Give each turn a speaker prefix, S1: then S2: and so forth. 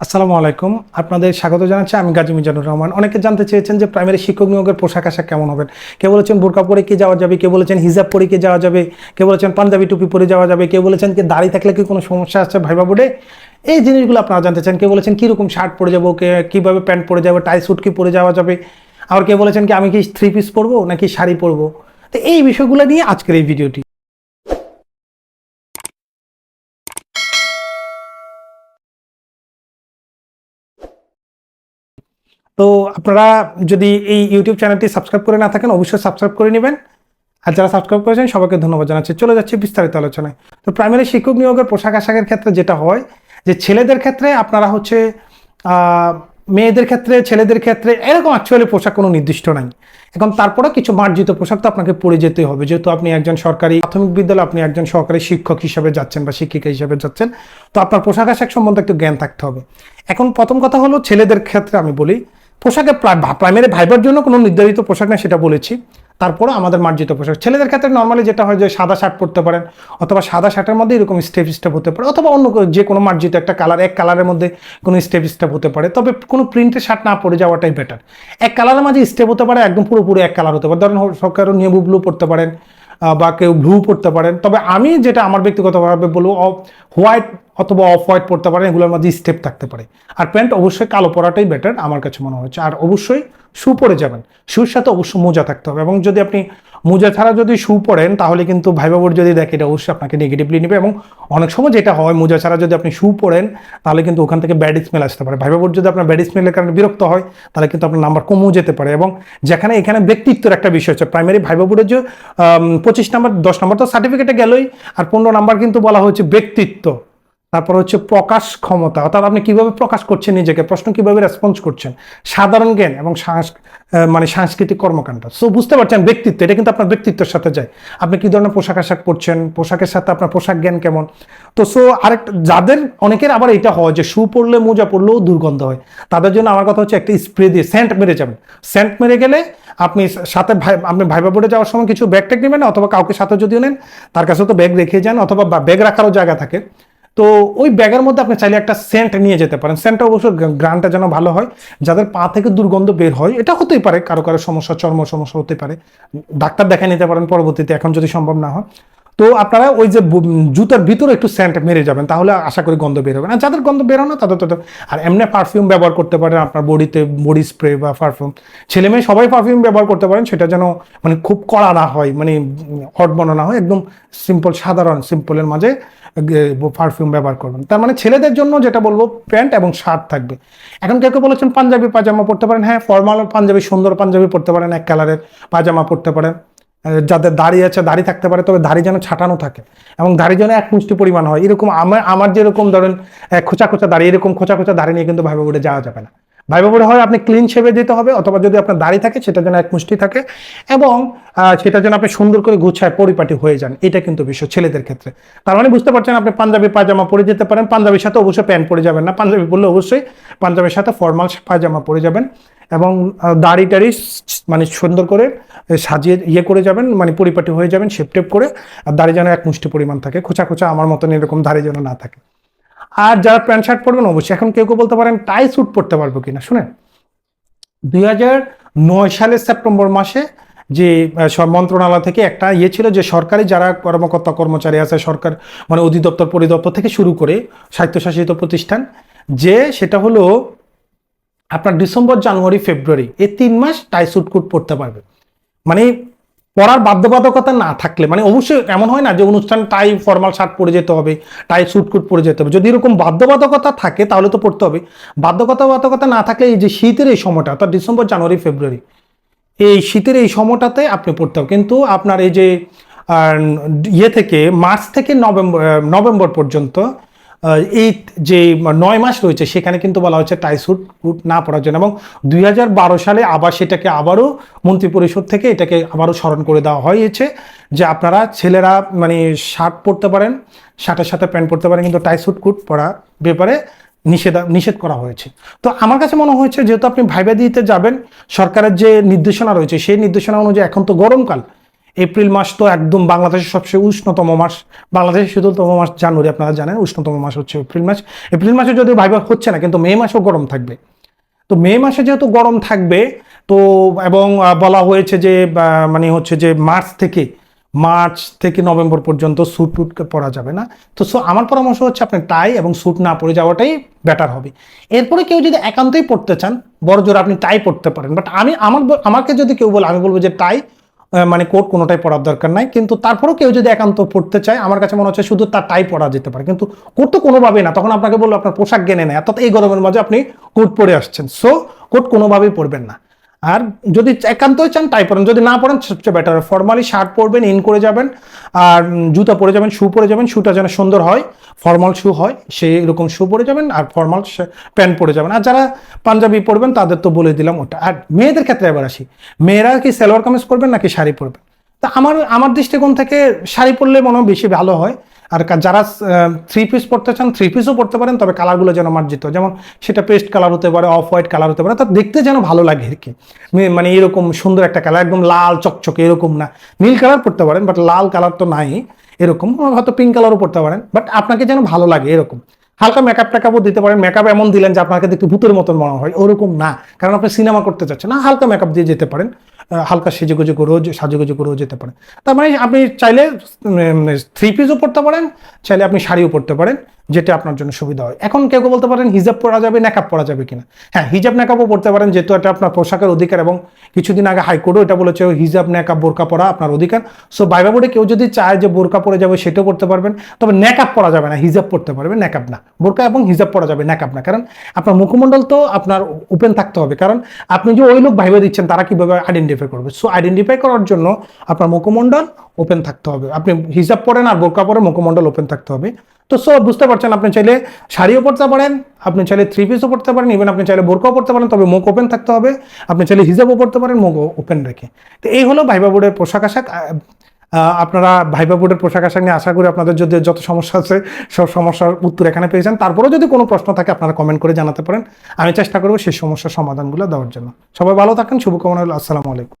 S1: আসসালামু আলাইকুম। আপনাদের স্বাগত জানাচ্ছি। আমি গাজী মিজানুর রহমান। অনেকে জানতে চেয়েছেন যে প্রাইমারি শিক্ষক নিয়োগের পোশাক আশাক কেমন হবে? কেউ বলেছেন বোরকা পরে কি যাওয়া যাবে? কেউ বলেছেন হিজাব পরে কি যাওয়া যাবে? কেউ বলেছেন পাঞ্জাবি টুপি পরে যাওয়া যাবে? কেউ বলেছেন কি দাড়ি থাকলে কি কোনো সমস্যা আছে ভাইবা বোর্ডে? এই জিনিসগুলো আপনারা জানতে চান। কেউ বলেছেন কীরকম শার্ট পরে যাব? কে কীভাবে প্যান্ট পরে যাবে? টাই স্যুট কি পরে যাওয়া যাবে? আবার কেউ বলেছেন কি আমি কি থ্রি পিস পরবো নাকি শাড়ি পরবো? তো এই বিষয়গুলো নিয়ে আজকের এই ভিডিওটি তো আপনারা যদি এই ইউটিউব চ্যানেলটি সাবস্ক্রাইব করে না থাকেন, অবশ্যই সাবস্ক্রাইব করে নেবেন। আর যারা সাবস্ক্রাইব করেছেন, সবাইকে ধন্যবাদ জানাচ্ছি। চলে যাচ্ছে বিস্তারিত আলোচনায়। তো প্রাইমারি শিক্ষক নিয়োগের পোশাক আশাকের ক্ষেত্রে যেটা হয়, যে ছেলেদের ক্ষেত্রে আপনারা হচ্ছে মেয়েদের ক্ষেত্রে, ছেলেদের ক্ষেত্রে এরকম অ্যাকচুয়ালি পোশাক কোনো নির্দিষ্ট নাই। এখন তারপরে কিছু মার্জিত পোশাক তো আপনাকে পরে যেতে হবে। যেহেতু আপনি একজন সরকারি প্রাথমিক বিদ্যালয়ে আপনি একজন সরকারি শিক্ষক হিসাবে যাচ্ছেন বা শিক্ষিকা হিসাবে যাচ্ছেন, তো আপনার পোশাক আশাক সম্বন্ধে একটু জ্ঞান থাকতে হবে। এখন প্রথম কথা হলো, ছেলেদের ক্ষেত্রে আমি বলি পোশাকে প্রাইমারি ভাইবার জন্য কোনো নির্ধারিত পোশাক না, সেটা বলেছি। তারপরে আমাদের মার্জিত পোশাক। ছেলেদের ক্ষেত্রে নর্মালি যেটা হয় যে সাদা শার্ট পরতে পারেন, অথবা সাদা শার্টের মধ্যে এরকম স্টেপ স্টেপ হতে পারে, অথবা অন্য যে কোনো মার্জিত একটা কালার এক কালারের মধ্যে কোনো স্টেপ স্টেপ হতে পারে। তবে কোনো প্রিন্টের শার্ট না পরে যাওয়াটাই বেটার এক কালারের মাঝে স্টেপ হতে পারে, একদম পুরোপুরি এক কালার হতে পারে। ধরেন সরকারও নেভু ব্লু পরতে পারেন। বা কেউ ব্লু পড়তে পারেন। তবে আমি যেটা আমার ব্যক্তিগতভাবে বলব হোয়াইট অথবা অফ হোয়াইট পড়তে পারেন, এগুলোর মধ্যে স্টেপ থাকতে পারে। আর প্যান্ট অবশ্যই কালো পরাটাই বেটার আমার কাছে মনে হচ্ছে আর অবশ্যই শু পরে যাবেন। শুর সাথে অবশ্যই মোজা থাকতে হবে এবং যদি আপনি মোজা ছাড়া যদি শু পরেন তাহলে কিন্তু ভাই বাবুর যদি দেখে, এটা অবশ্যই আপনাকে নেগেটিভলি নেবে এবং অনেক সময় যেটা হয়, মোজা ছাড়া যদি আপনি শু পরেন তাহলে কিন্তু ওখান থেকে ব্যাড স্মেল আসতে পারে। ভাই বাবুর যদি আপনার ব্যাড স্মেলের কারণে বিরক্ত হয়, তাহলে কিন্তু আপনার নাম্বার কমেও যেতে পারে এবং যেখানে এখানে ব্যক্তিত্বের একটা বিষয় হচ্ছে প্রাইমারি ভাই বাবুরের যে পঁচিশ নাম্বার দশ নাম্বার তো সার্টিফিকেটে গেলই, আর পনেরো নাম্বার কিন্তু বলা হচ্ছে ব্যক্তিত্ব। তারপর হচ্ছে প্রকাশ ক্ষমতা, অর্থাৎ আপনি কীভাবে প্রকাশ করছেন নিজেকে, প্রশ্ন কীভাবে রেসপন্স করছেন? সাধারণ জ্ঞান এবং মানে সাংস্কৃতিক কর্মকাণ্ড। সো বুঝতে পারছেন ব্যক্তিত্ব, এটা কিন্তু আপনার ব্যক্তিত্বের সাথে যায়। আপনি কি ধরনের পোশাক আশাক পরছেন? পোশাকের সাথে আপনার পোশাক জ্ঞান কেমন? তো সো আরেকটা যাদের, অনেকের আবার এটা হয় যে শু পরলে মোজা পড়লেও দুর্গন্ধ হয়। তাদের জন্য আমার কথা হচ্ছে একটা স্প্রে দিয়ে সেন্ট মেরে যাবেন। সেন্ট মেরে গেলে আপনি সাথে ভাই, আপনি ভাইবা বোর্ডে যাওয়ার সময় কিছু ব্যাগ ট্যাগ নেবেন অথবা কাউকে সাথে যদিও নেন, তার কাছে তো ব্যাগ রেখে যান, অথবা ব্যাগ রাখারও জায়গা থাকে। তো ওই ব্যাগের মধ্যে আপনি চাইলে একটা সেন্ট নিয়ে যেতে পারেন। সেন্টটা অবশ্য গ্রানটা যেন ভালো হয়, যাদের পা থেকে দুর্গন্ধ বের হয়, এটা হতেই পারে, কারও কারও সমস্যা, চর্ম সমস্যা হতে পারে। ডাক্তার দেখে নিতে পারেন পরবর্তীতে, এখন যদি সম্ভব না হয়। তো আপনারা ওই যে জুতার ভিতরে একটু সেন্ট মেরে যাবেন, তাহলে আশা করি গন্ধ বের হবে। আর যাদের গন্ধ বের হয় না, তাদের তো আর এমনি পারফিউম ব্যবহার করতে পারেন আপনার বডিতে বডি স্প্রে বা পারফিউম ছেলে মেয়ে সবাই পারফিউম ব্যবহার করতে পারেন, সেটা যেন মানে খুব কড়া না হয় মানে হট বনা না হয়, একদম সিম্পল সাধারণ সিম্পলের মাঝে পারফিউম ব্যবহার করবেন। তার মানে ছেলেদের জন্য যেটা বলব, প্যান্ট এবং শার্ট থাকবে। এখন কেউ কেউ বলেছেন পাঞ্জাবি, পাজামা পরতে পারেন। হ্যাঁ ফর্মাল পাঞ্জাবি, সুন্দর পাঞ্জাবি পরতে পারেন, এক কালারের পাজামা পরতে পারেন। যাদের দাড়ি আছে, দাড়ি থাকতে পারে, তবে দাড়ি যেন ছাটানো থাকে এবং দাড়ি যেন এক মুষ্টি পরিমাণ হয়। এরকম আমার আমার যেরকম ধরেন খোঁচা খোঁচা দাড়ি, এরকম খোঁচা খোঁচা দাড়ি নিয়ে কিন্তু ভাবে উঠে যাওয়া যাবে না। ভাইবা বোর্ডে হয় আপনি ক্লিন শেভে দিতে হবে অথবা যদি আপনার দাড়ি থাকে সেটা যেন এক মুষ্টি থাকে এবং সেটা যেন আপনি সুন্দর করে গুছায় পরিপাটি হয়ে যান, এটা কিন্তু বিষয় ছেলেদের ক্ষেত্রে। তার মানে বুঝতে পারছেন আপনি পাঞ্জাবি পায়জামা পরে যেতে পারেন, পাঞ্জাবির সাথে অবশ্যই প্যান্ট পরে যাবেন না, পাঞ্জাবি পরলে অবশ্যই পাঞ্জাবির সাথে ফর্মাল পায়জামা পরে যাবেন এবং দাড়ি টাড়ি মানে সুন্দর করে সাজিয়ে ইয়ে করে যাবেন মানে পরিপাটি হয়ে যাবেন শেপ টেপ করে, আর দাড়ি যেন এক মুষ্টি পরিমাণ থাকে, খোঁচা খোঁচা আমার মতন এরকম দাড়ি যেন না থাকে। আর যারা প্যান্ট শার্ট পরবেন, অবশ্যই এখন কেউ কেউ বলতে পারেন, টাই স্যুট পরতে পারব কিনা। শুনেন, দুই নয় সালের সেপ্টেম্বর মাসে যে মন্ত্রণালয় থেকে একটা ইয়ে ছিল যে, সরকারি যারা কর্মকর্তা কর্মচারী আছে, সরকার মানে অধিদপ্তর, পরিদপ্তর থেকে শুরু করে স্বায়ত্তশাসিত প্রতিষ্ঠান, যে সেটা হলো আপনার ডিসেম্বর, জানুয়ারি, ফেব্রুয়ারি, এই তিন মাস টাই স্যুট কোট পড়তে পারবে। মানে পড়ার বাধ্যবাধকতা না থাকলে মানে অবশ্যই এমন হয় না যে অনুষ্ঠান টাই ফর্মাল শার্ট পরে যেতে হবে, টাই স্যুট কোট পরে যেতে হবে। যদি এরকম বাধ্যবাধকতা থাকে, তাহলে তো পড়তে হবে। বাধ্যবাধকতা না থাকলে এই যে শীতের এই সময়টা, অর্থাৎ ডিসেম্বর, জানুয়ারি, ফেব্রুয়ারি, এই শীতের এই সময়টাতে আপনি পড়তে হবে। কিন্তু আপনার এই যে ইয়ে থেকে, মার্চ থেকে নভেম্বর নভেম্বর পর্যন্ত এই যে নয় মাস রয়েছে, সেখানে কিন্তু বলা হচ্ছে টাই স্যুট কুট না পড়ার জন্য এবং দুই হাজার বারো সালে আবার সেটাকে আবারও মন্ত্রিপরিষদ থেকে এটাকে আবারও স্মরণ করে দেওয়া হয়েছে যে আপনারা ছেলেরা মানে শার্ট পরতে পারেন শার্টের সাথে প্যান্ট পরতে পারেন, কিন্তু টাই স্যুট কুট পরা ব্যাপারে নিষেধা, নিষেধ করা হয়েছে। তো আমার কাছে মনে হয়েছে, যেহেতু আপনি ভাইবা দিতে যাবেন, সরকারের যে নির্দেশনা রয়েছে, সেই নির্দেশনা অনুযায়ী এখন তো গরমকাল এপ্রিল মাস তো একদম বাংলাদেশের সবচেয়ে উষ্ণতম মাস। বাংলাদেশের শীতলতম মাস জানুয়ারি, আপনারা জানেন, উষ্ণতম মাস হচ্ছে এপ্রিল মাস। এপ্রিল মাসে যদি ভাইবা হচ্ছে না, কিন্তু মে মাসেও গরম থাকবে। তো মে মাসে যেহেতু গরম থাকবে, তো এবং বলা হয়েছে যে মানে হচ্ছে যে মার্চ থেকে মার্চ থেকে নভেম্বর পর্যন্ত স্যুট টুট পরা যাবে না। তো সো, আমার পরামর্শ হচ্ছে আপনি টাই এবং স্যুট না পরে যাওয়াটাই বেটার হবে। এরপরে কেউ যদি একান্তই পড়তে চান, বড় জোর আপনি টাই পড়তে পারেন। বাট আমি, আমার আমাকে যদি কেউ বলে, আমি বলব যে টাই মানে কোট কোনোটাই পড়ার দরকার নাই। কিন্তু তারপরেও কেউ যদি একান্ত পড়তে চায়, আমার কাছে মনে হচ্ছে শুধু তার টাই পড়া যেতে পারে। কিন্তু কোট তো কোনোভাবেই না। তখন আপনাকে বলল, আপনার পোশাক গেনে নেয়। অর্থাৎ এই গরমের মাঝে আপনি কোট পরে আসছেন। সো কোট কোনোভাবেই পড়বেন না। আর যদি একান্তই চান টাই পরেন যদি না পরেন সবচেয়ে বেটার ফর্মালি শার্ট পরবেন ইন করে যাবেন, আর জুতা পরে যাবেন শু পরে যাবেন শুটা যেন সুন্দর হয় ফর্মাল শু হয় সেই এরকম শু পরে যাবেন, আর ফর্মাল প্যান্ট পরে যাবেন। আর যারা পাঞ্জাবি পরবেন, তাদের তো বলে দিলাম ওটা। আর মেয়েদের ক্ষেত্রে এবার আসি। মেয়েরা কি সালোয়ার কামিজ পরবেন, নাকি শাড়ি পরবেন? তা আমার আমার দৃষ্টিকোণ থেকে শাড়ি পরলে মনে হয় বেশি ভালো হয়। আর যারা থ্রি পিস পড়তে চান থ্রি পিসও পড়তে পারেন, তবে কালারগুলো যেন মার্জিত। যেমন সেটা পেস্ট কালার হতে পারে অফ হোয়াইট কালার হতে পারে, তা দেখতে যেন ভালো লাগে আর কি। মানে এরকম সুন্দর একটা কালার একদম লাল, চকচকে, এরকম না। নীল কালার পড়তে পারেন বাট লাল কালার তো নাই, এরকম। হয়তো পিঙ্ক কালারও পড়তে পারেন বাট আপনাকে যেন ভালো লাগে এরকম। হালকা মেকআপ টেকআপও দিতে পারেন। মেকআপ এমন দিলেন যে আপনাকে দেখতে ভূতের মতন মনে হয়, ওরকম না। কারণ আপনি সিনেমা করতে চাচ্ছেন না, হালকা মেকআপ দিয়ে যেতে পারেন। হালকা সেজেগুজে করেও সাজুগুজু করেও যেতে পারেন তার মানে আপনি চাইলে থ্রি পিসও পড়তে পারেন, চাইলে আপনি শাড়িও পড়তে পারেন, যেটা আপনার জন্য সুবিধা হয়। এখন কেউ কেউ বলতে পারেন, হিজাব পরা যাবে নেকাব পরা যাবে কিনা। হ্যাঁ হিজাব নেকাবও পড়তে পারেন, যেহেতু এটা আপনার পোশাকের অধিকার এবং কিছুদিন আগে হাইকোর্টও এটা বলেছে, হিজাব নেকাব বোরকা পরা আপনার অধিকার। সো বাইবা বোর্ডে কেউ যদি চায় যে বোরকা পরে যাবে, সেটাও পড়তে পারবেন। তবে নেকাব পরা যাবে না, হিজাব পড়তে পারবেন নেকাব না। বোরকা এবং হিজাব পরা যাবে নেকাব না। কারণ আপনার মুখমণ্ডল তো আপনার ওপেন থাকতে হবে। কারণ আপনি যে ওই লোক ভাইবা দিচ্ছেন, তারা কীভাবে আইডেন্টিফাই করবে। সো আইডেন্টিফাই করার জন্য আপনার মুখমণ্ডল ওপেন থাকতে হবে। আপনি হিজাব পরেন আর বোরকা পরে মুখমণ্ডল ওপেন থাকতে হবে। তো সো বুঝতে পারছেন আপনি চাইলে শাড়িও পরতে পারেন, আপনি চাইলে থ্রি পিসও পরতে পারেন ইভেন আপনি চাইলে বোরকাও পড়তে পারেন, তবে মুখ ওপেন থাকতে হবে। আপনি চাইলে হিজাবও পরতে পারেন মুখ ওপেন রেখে। তো, এই হলো ভাইবা বোর্ডের পোশাক আশাক আপনারা ভাইবা বোর্ডের পোশাক নিয়ে আশা করি আপনাদের যদি যত সমস্যা আছে, সব সমস্যার উত্তর এখানে পেয়েছেন তারপরেও যদি কোনো প্রশ্ন থাকে, আপনারা কমেন্ট করে জানাতে পারেন। আমি চেষ্টা করব সেই সমস্যার সমাধানগুলো দেওয়ার জন্য। সবাই ভালো থাকেন, শুভকামনা আসসালামু আলাইকুম।